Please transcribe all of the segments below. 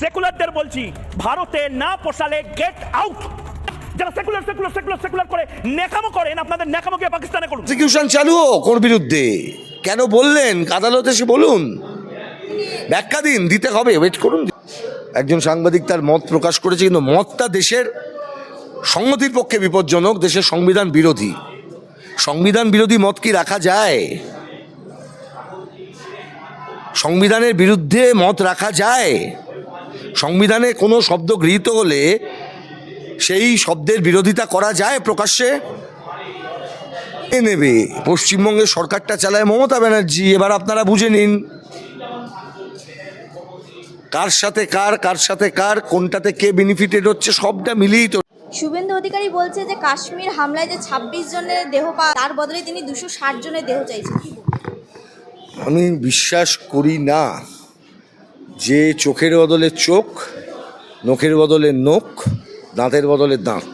সেকুলারদের বলছি, ভারতে না পোষালে গেট আউট যারা সেকুলার সেকুলার সেকুলার সেকুলার করে নেকামো করেন আপনাদের নেকামো গিয়ে পাকিস্তানে করুন। প্রসিকিউশন চালু হোক বিরুদ্ধে। কেন বললেন? আদালতে এসে বলুন। ব্যাখ্যা দিন, দিতে হবে ওয়েট করুন। একজন সাংবাদিক তার মত প্রকাশ করেছে, কিন্তু মতটা দেশের সংগতির পক্ষে বিপজ্জনক, দেশের সংবিধান বিরোধী। সংবিধান বিরোধী মত কি রাখা যায়? সংবিধানের বিরুদ্ধে মত রাখা যায়? সংবিধানে কোনো শব্দ গৃহীত হলে সেই শব্দের বিরোধিতা করা যায় প্রকাশ্যে? এ নেবে। পশ্চিমবঙ্গের সরকারটা চালায় মমতা ব্যানার্জি এবার আপনারা বুঝে নিন। কার সাথে কার কার সাথে কার কোনটাতে কে বেনিফিটেড হচ্ছে সবটা মিলিয়েই তো শুভেন্দু অধিকারী বলছে যে কাশ্মীর হামলায় যে ছাব্বিশ জনের দেহ পাওয়া তার বদলে তিনি দুশো ষাট জনের দেহ চাইছেন। আমি বিশ্বাস করি না। যে চোখের বদলে চোখ, নখের বদলে নখ, দাঁতের বদলে দাঁত।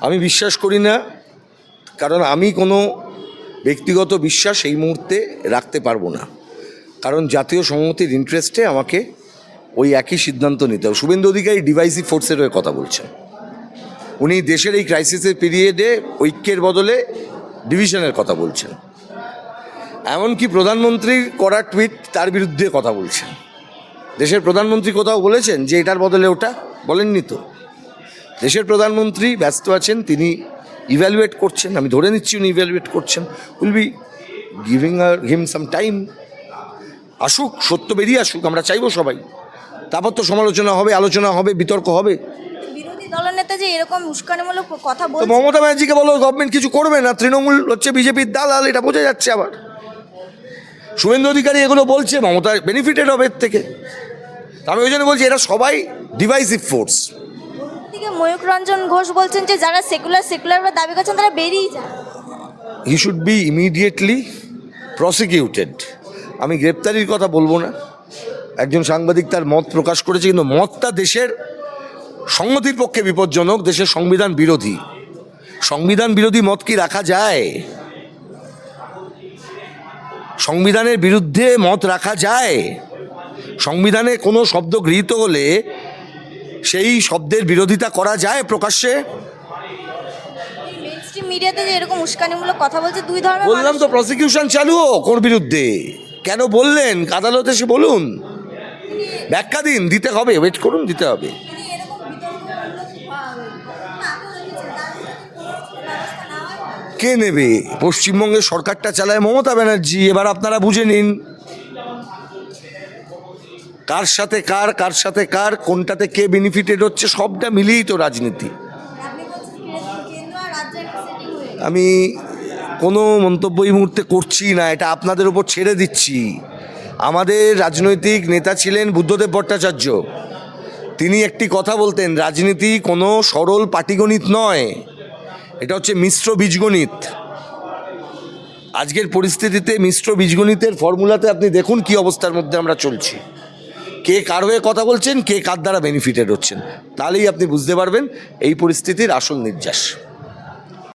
আমি বিশ্বাস করি না, কারণ আমি কোনো ব্যক্তিগত বিশ্বাস এই মুহূর্তে রাখতে পারব না। কারণ জাতীয় সংহতির ইন্টারেস্টে আমাকে ওই একই সিদ্ধান্ত নিতে হবে। শুভেন্দু অধিকারী ডিভাইসিভ ফোর্সের হয়ে কথা বলছেন। উনি দেশের এই ক্রাইসিসের পিরিয়ডে ঐক্যের বদলে ডিভিশনের কথা বলছেন। এমনকি প্রধানমন্ত্রীর করা টুইট তার বিরুদ্ধে কথা বলছেন। দেশের প্রধানমন্ত্রী কোথাও বলেছেন যে এটার বদলে ওটা? বলেননি তো। দেশের প্রধানমন্ত্রী ব্যস্ত আছেন তিনি ইভ্যালুয়েট করছেন আমি ধরে নিচ্ছি উনি ইভ্যালুয়েট করছেন। উইল বি গিভিং আর হিম সাম টাইম আসুক সত্য বেরিয়ে আসুক আমরা চাইব সবাই। তারপর তো সমালোচনা হবে আলোচনা হবে বিতর্ক হবে। বিরোধী দলনেতা যে এরকম উস্কানিমূলক কথা বলছে মমতা ব্যানার্জিকে বলো গভর্নমেন্ট কিছু করবে না? তৃণমূল হচ্ছে বিজেপির দালাল এটা বোঝা যাচ্ছে আবার। শুভেন্দু অধিকারী এগুলো বলছে মমতা বেনিফিটেড হবে এর থেকে। আমি ওই জন্য বলছি এরা সবাই ডিভাইসিভ ফোর্স ময়ূক রঞ্জন ঘোষ বলছেন যে যারা সেকুলার সেকুলার দাবি করছেন তারা বেরিয়ে যান। He should be immediately prosecuted আমি গ্রেপ্তারির কথা বলব না। একজন সাংবাদিক তার মত প্রকাশ করেছে কিন্তু মতটা দেশের সংগতির পক্ষে বিপজ্জনক দেশের সংবিধান বিরোধী। সংবিধান বিরোধী মত কি রাখা যায়? সংবিধানের বিরুদ্ধে মত রাখা যায়? সংবিধানে কোনো শব্দ গৃহীত হলে সেই শব্দের বিরোধিতা করা যায় প্রকাশ্যে? মিডিয়াতে যে এরকম উস্কানিমূলক কথা বলছে দুই ধরনের বললাম তো প্রসিকিউশন চালু হোক ওর বিরুদ্ধে। কেন বললেন? আদালতে এসে বলুন। ব্যাখ্যা দিন দিতে হবে ওয়েট করুন দিতে হবে। কে নেবে? পশ্চিমবঙ্গের সরকারটা চালায় মমতা ব্যানার্জি এবার আপনারা বুঝে নিন। কার সাথে কার কার সাথে কার কোনটাতে কে বেনিফিটেড হচ্ছে সবটা মিলিয়েই তো রাজনীতি। আমি কোনো মন্তব্য এই মুহূর্তে করছি না এটা আপনাদের উপর ছেড়ে দিচ্ছি। আমাদের রাজনৈতিক নেতা ছিলেন বুদ্ধদেব ভট্টাচার্য। তিনি একটি কথা বলতেন রাজনীতি কোনো সরল পাটিগণিত নয় এটা হচ্ছে মিশ্র বীজগণিত। আজকের পরিস্থিতিতে মিশ্র বীজগণিতের ফর্মুলাতে আপনি দেখুন কি অবস্থার মধ্যে আমরা চলছি। কে কার হয়ে কথা বলছেন, কে কার দ্বারা বেনিফিটেড হচ্ছেন, তাহলেই আপনি বুঝতে পারবেন এই পরিস্থিতির আসল নির্যাস।